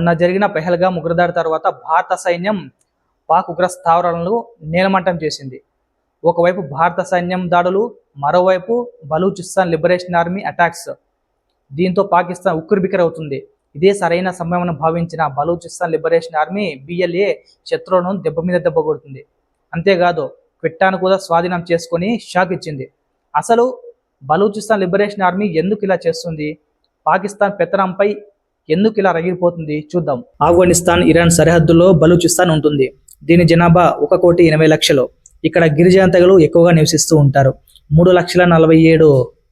మొన్న జరిగిన పెహల్గా ఉగ్రదాడి తర్వాత భారత సైన్యం పాక్ ఉగ్ర స్థావరాలను నేలమట్టం చేసింది. ఒకవైపు భారత సైన్యం దాడులు మరోవైపు బలూచిస్తాన్ లిబరేషన్ ఆర్మీ అటాక్స్. దీంతో పాకిస్తాన్ ఉక్కిరిబిక్కిరవుతుంది. ఇదే సరైన సమయం భావించిన బలూచిస్తాన్ లిబరేషన్ ఆర్మీ బిఎల్ఏ శత్రువులను దెబ్బ మీద దెబ్బ కొడుతుంది. అంతేకాదు క్విట్టాను కూడా స్వాధీనం చేసుకొని షాక్ ఇచ్చింది. అసలు బలూచిస్తాన్ లిబరేషన్ ఆర్మీ ఎందుకు ఇలా చేస్తుంది? పాకిస్తాన్ పెత్తనంపై ఎందుకు ఇలా రగిలిపోతుంది? చూద్దాం. ఆఫ్ఘనిస్తాన్ ఇరాన్ సరిహద్దులో బలూచిస్తాన్ ఉంటుంది. దీని జనాభా ఒక కోటి ఎనభై లక్షలు. ఇక్కడ గిరిజన తెగలు ఎక్కువగా నివసిస్తూ ఉంటారు. మూడు లక్షల నలభై ఏడు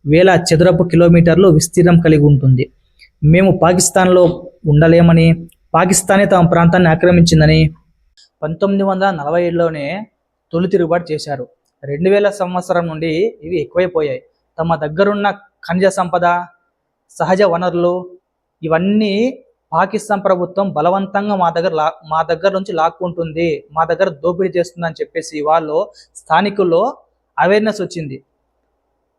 వేల చదరపు కిలోమీటర్లు విస్తీర్ణం కలిగి ఉంటుంది. మేము పాకిస్తాన్లో ఉండలేమని పాకిస్తానే తమ ప్రాంతాన్ని ఆక్రమించిందని పంతొమ్మిది వందల నలభై ఏడులోనే తొలి తిరుగుబాటు చేశారు. రెండు వేల సంవత్సరం నుండి ఇవి ఎక్కువైపోయాయి. తమ దగ్గరున్న ఖనిజ సంపద సహజ వనరులు ఇవన్నీ పాకిస్తాన్ ప్రభుత్వం బలవంతంగా మా దగ్గర లా మా దగ్గర నుంచి లాక్కుంటుంది మా దగ్గర దోపిడీ చేస్తుందని చెప్పేసి వాళ్ళు స్థానికుల్లో అవేర్నెస్ వచ్చింది.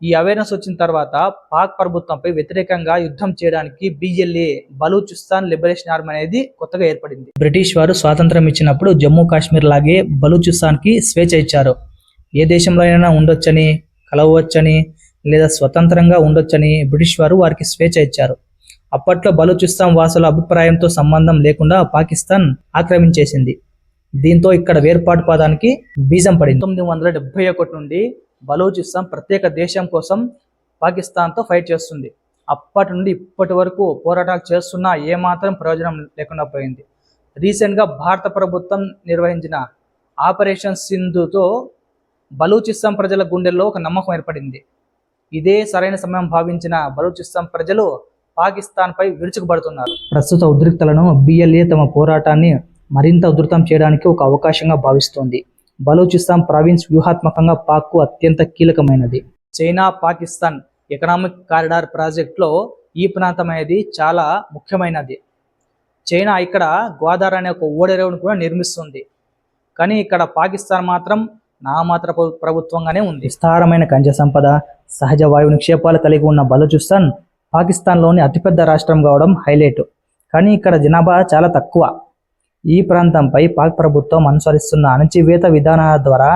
ఈ అవేర్నెస్ వచ్చిన తర్వాత పాక్ ప్రభుత్వంపై వ్యతిరేకంగా యుద్ధం చేయడానికి బిఎల్ఏ బలూచిస్తాన్ లిబరేషన్ ఆర్మీ అనేది కొత్తగా ఏర్పడింది. బ్రిటిష్ వారు స్వాతంత్రం ఇచ్చినప్పుడు జమ్మూ కాశ్మీర్ లాగే బలూచిస్తాన్కి స్వేచ్ఛ ఇచ్చారు. ఏ దేశంలో అయినా ఉండొచ్చని కలవచ్చని లేదా స్వతంత్రంగా ఉండొచ్చని బ్రిటిష్ వారు వారికి స్వేచ్ఛ ఇచ్చారు. అప్పట్లో బలూచిస్తాన్ వాసుల అభిప్రాయంతో సంబంధం లేకుండా పాకిస్తాన్ ఆక్రమించేసింది. దీంతో ఇక్కడ వేర్పాటు పదానికి బీజం పడింది. తొమ్మిది వందల డెబ్బై ఒకటి నుండి బలూచిస్తాన్ ప్రత్యేక దేశం కోసం పాకిస్తాన్తో ఫైట్ చేస్తుంది. అప్పటి నుండి ఇప్పటి వరకు పోరాటాలు చేస్తున్నా ఏమాత్రం ప్రయోజనం లేకుండా పోయింది. రీసెంట్గా భారత ప్రభుత్వం నిర్వహించిన ఆపరేషన్ సింధుతో బలూచిస్తాన్ ప్రజల గుండెల్లో ఒక నమ్మకం ఏర్పడింది. ఇదే సరైన సమయం భావించిన బలూచిస్తాన్ ప్రజలు పాకిస్తాన్పై విరుచుకుపడుతున్నారు. ప్రస్తుత ఉద్రిక్తలను బిఎల్ఏ తమ పోరాటాన్ని మరింత ఉధృతం చేయడానికి ఒక అవకాశంగా భావిస్తోంది. బలూచిస్తాన్ ప్రావిన్స్ వ్యూహాత్మకంగా పాక్కు అత్యంత కీలకమైనది. చైనా పాకిస్తాన్ ఎకనామిక్ కారిడార్ ప్రాజెక్ట్లో ఈ ప్రాంతం అనేది చాలా ముఖ్యమైనది. చైనా ఇక్కడ గ్వాదార్ అనే ఒక ఓడరేవును కూడా నిర్మిస్తుంది. కానీ ఇక్కడ పాకిస్తాన్ మాత్రం నామాత్ర ప్రభు- ప్రభుత్వంగానే ఉంది. విస్తారమైన ఖనిజ సంపద సహజ వాయు నిక్షేపాలు కలిగి ఉన్న బలూచిస్తాన్ పాకిస్తాన్లోని అతిపెద్ద రాష్ట్రం కావడం హైలైట్. కానీ ఇక్కడ జనాభా చాలా తక్కువ. ఈ ప్రాంతంపై పాక్ ప్రభుత్వం అనుసరిస్తున్న అణచివేత విధానాల ద్వారా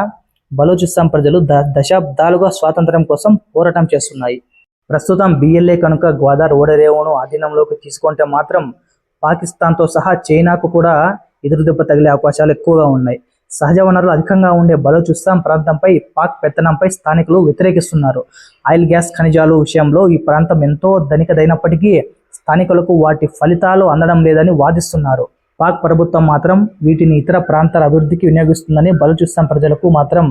బలూచిస్తాన్ ప్రజలు ద దశాబ్దాలుగా స్వాతంత్ర్యం కోసం పోరాటం చేస్తున్నాయి. ప్రస్తుతం బిఎల్ఏ కనుక గ్వాదార్ ఓడరేవును ఆధీనంలోకి తీసుకుంటే మాత్రం పాకిస్తాన్తో సహా చైనాకు కూడా ఎదురుదెబ్బ తగిలే అవకాశాలు ఎక్కువగా ఉన్నాయి. సహజ వనరులు అధికంగా ఉండే బలోచిస్తాన్ ప్రాంతంపై పాక్ పెత్తనంపై స్థానికులు వ్యతిరేకిస్తున్నారు. ఆయిల్ గ్యాస్ ఖనిజాలు విషయంలో ఈ ప్రాంతం ఎంతో ధనికదైనప్పటికీ స్థానికులకు వాటి ఫలితాలు అందడం లేదని వాదిస్తున్నారు. పాక్ ప్రభుత్వం మాత్రం వీటిని ఇతర ప్రాంతాల అభివృద్ధికి వినియోగిస్తుందని బలూచిస్తాన్ ప్రజలకు మాత్రం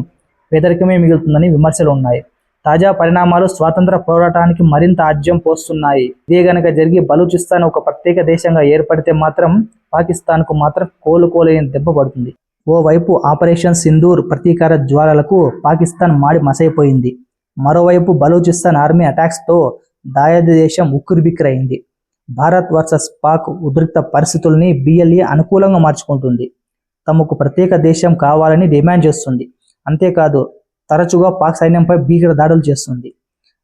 పేదరికమే మిగులుతుందని విమర్శలు ఉన్నాయి. తాజా పరిణామాలు స్వాతంత్ర పోరాటానికి మరింత ఆజ్యం పోస్తున్నాయి. ఇదే గనక జరిగి బలూచిస్తాన్ ఒక ప్రత్యేక దేశంగా ఏర్పడితే మాత్రం పాకిస్తాన్కు మాత్రం కోలుకోలేని దెబ్బ పడుతుంది. ఓవైపు ఆపరేషన్ సింధూర్ ప్రతీకార జ్వాలలకు పాకిస్తాన్ మాడి మసైపోయింది. మరోవైపు బలూచిస్తాన్ ఆర్మీ అటాక్స్తో దాయాది దేశం ఉక్కిరిబిక్కిరైంది. భారత్ వర్సెస్ పాక్ ఉద్రిక్త పరిస్థితుల్ని బిఎల్ఏ అనుకూలంగా మార్చుకుంటుంది. తమకు ప్రత్యేక దేశం కావాలని డిమాండ్ చేస్తుంది. అంతేకాదు తరచుగా పాక్ సైన్యంపై భీకర దాడులు చేస్తుంది.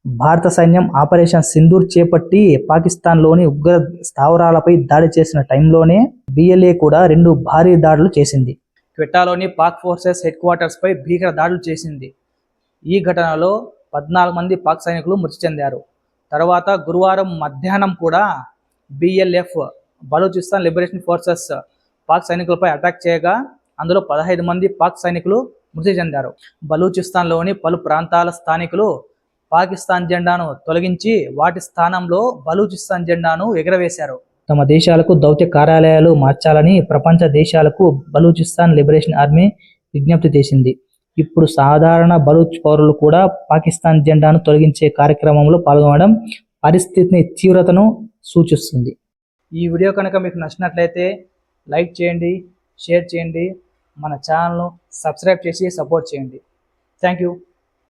భారత సైన్యం ఆపరేషన్ సింధూర్ చేపట్టి పాకిస్తాన్లోని ఉగ్ర స్థావరాలపై దాడి చేసిన టైంలోనే బిఎల్ఏ కూడా రెండు భారీ దాడులు చేసింది. క్వెట్టాలోని పాక్ ఫోర్సెస్ హెడ్ క్వార్టర్స్పై భీకర దాడులు చేసింది. ఈ ఘటనలో పద్నాలుగు మంది పాక్ సైనికులు మృతి చెందారు. తర్వాత గురువారం మధ్యాహ్నం కూడా BLF Balochistan liberation forces Pak సైనికులపై attack చేయగా అందులో పదహైదు మంది పాక్ సైనికులు మృతి చెందారు. బలూచిస్తాన్లోని పలు ప్రాంతాల స్థానికులు పాకిస్తాన్ జెండాను తొలగించి వాటి స్థానంలో బలూచిస్తాన్ జెండాను ఎగరవేశారు. తమ దేశాలకు దౌత్య కార్యాలయాలు మార్చాలని ప్రపంచ దేశాలకు బలూచిస్తాన్ లిబరేషన్ ఆర్మీ విజ్ఞప్తి చేసింది. ఇప్పుడు సాధారణ బలూచ్ పౌరులు కూడా పాకిస్తాన్ జెండాను తొలగించే కార్యక్రమంలో పాల్గొనడం పరిస్థితిని తీవ్రతను సూచిస్తుంది. ఈ వీడియో కనుక మీకు నచ్చినట్లయితే లైక్ చేయండి షేర్ చేయండి మన ఛానల్ను సబ్స్క్రైబ్ చేసి సపోర్ట్ చేయండి. Thank you.